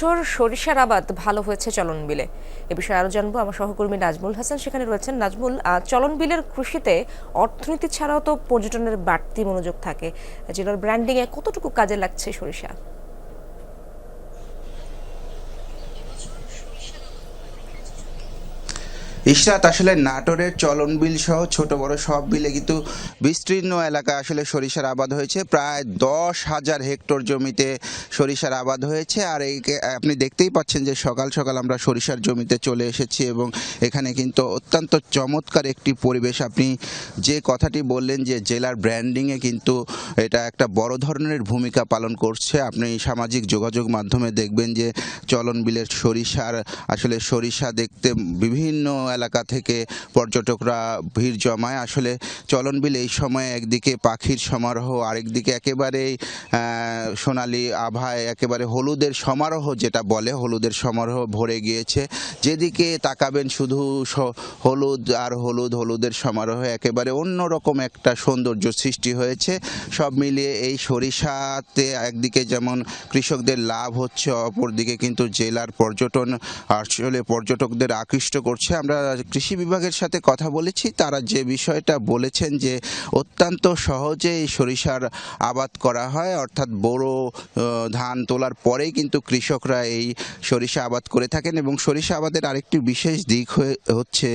এবছর সরিষার আবাদ ভালো হয়েছে চলন বিলে। এ বিষয়ে আরও জানব আমার সহকর্মী নাজমুল হাসান। সেখানে রয়েছেন নাজমুল চলন বিলের কৃষিতে অর্থনীতি ছাড়াও তো পর্যটনের বাড়তি মনোযোগ থাকে। জেলার ব্র্যান্ডিং এ কতটুকু কাজে লাগছে সরিষা? ইশরাত, আসলে নাটোরের চলন বিল সহ ছোট বড় সব বিলে কিন্তু বিস্তীর্ণ এলাকা আসলে সরিষার আবাদ হয়েছে। প্রায় দশ হাজার হেক্টর জমিতে সরিষার আবাদ হয়েছে। আর এই আপনি দেখতেই পাচ্ছেন যে সকাল সকাল আমরা সরিষার জমিতে চলে এসেছি এবং এখানে কিন্তু অত্যন্ত চমৎকার একটি পরিবেশ। আপনি যে কথাটি বললেন যে জেলার ব্র্যান্ডিংয়ে কিন্তু এটা একটা বড় ধরনের ভূমিকা পালন করছে, আপনি সামাজিক যোগাযোগ মাধ্যমে দেখবেন যে চলন বিলের সরিষার, আসলে সরিষা দেখতে বিভিন্ন এলাকা থেকে পর্যটকরা ভিড় জমায়। আসলে চলন বিল এই সময়ে একদিকে পাখির সমারোহ, আরেকদিকে একেবারেই সোনালি আভায়, একেবারে হলুদের সমারোহ যেটা বলে, হলুদের সমারোহ ভরে গিয়েছে। যেদিকে তাকাবেন শুধু হলুদ আর হলুদ, হলুদের সমারোহ একেবারে অন্যরকম একটা সৌন্দর্য সৃষ্টি হয়েছে। সব মিলিয়ে এই সরিষাতে একদিকে যেমন কৃষকদের লাভ হচ্ছে, অপরদিকে কিন্তু জেলার পর্যটন, আসলে পর্যটকদের আকৃষ্ট করছে। আমরা কৃষি বিভাগের সাথে কথা বলেছি। তারা যে বিষয়টা বলেছেন যে অত্যন্ত সহজে এই সরিষার আবাদ করা হয়, অর্থাৎ বড় ধান তোলার পরেই কিন্তু কৃষকরা এই সরিষা আবাদ করে থাকেন এবং সরিষা আবাদের আরেকটি বিশেষ দিক হচ্ছে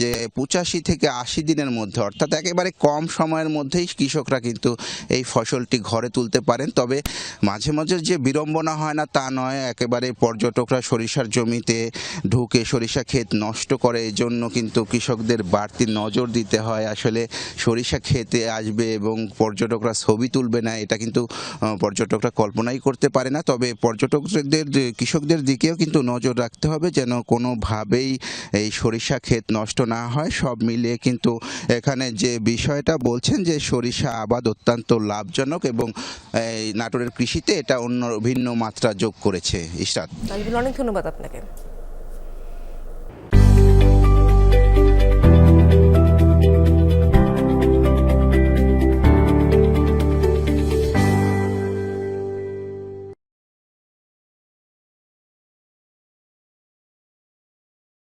যে পঁচাশি থেকে আশি দিনের মধ্যে, অর্থাৎ একেবারে কম সময়ের মধ্যেই কৃষকরা কিন্তু এই ফসলটি ঘরে তুলতে পারেন। তবে মাঝে মাঝে যে বিড়ম্বনা হয় না তা নয়, একেবারে পর্যটকরা সরিষার জমিতে ঢুকে সরিষা ক্ষেত নষ্ট করে এই জন্য কিন্তু কৃষকদের বাড়তি নজর দিতে হয়। আসলে সরিষা খেতে আসবে এবং পর্যটকরা ছবি তুলবে না, এটা কিন্তু পর্যটকরা কল্পনাই করতে পারে না। তবে পর্যটকদের, কৃষকদের দিকেও কিন্তু নজর রাখতে হবে যেন কোনোভাবেই এই সরিষা ক্ষেত নষ্ট না হয়। সব মিলিয়ে কিন্তু এখানে যে বিষয়টা বলছেন যে সরিষা আবাদ অত্যন্ত লাভজনক এবং নাটোরের কৃষিতে এটা অন্য ভিন্ন মাত্রা যোগ করেছে। ইশরাত। অনেক ধন্যবাদ আপনাকে।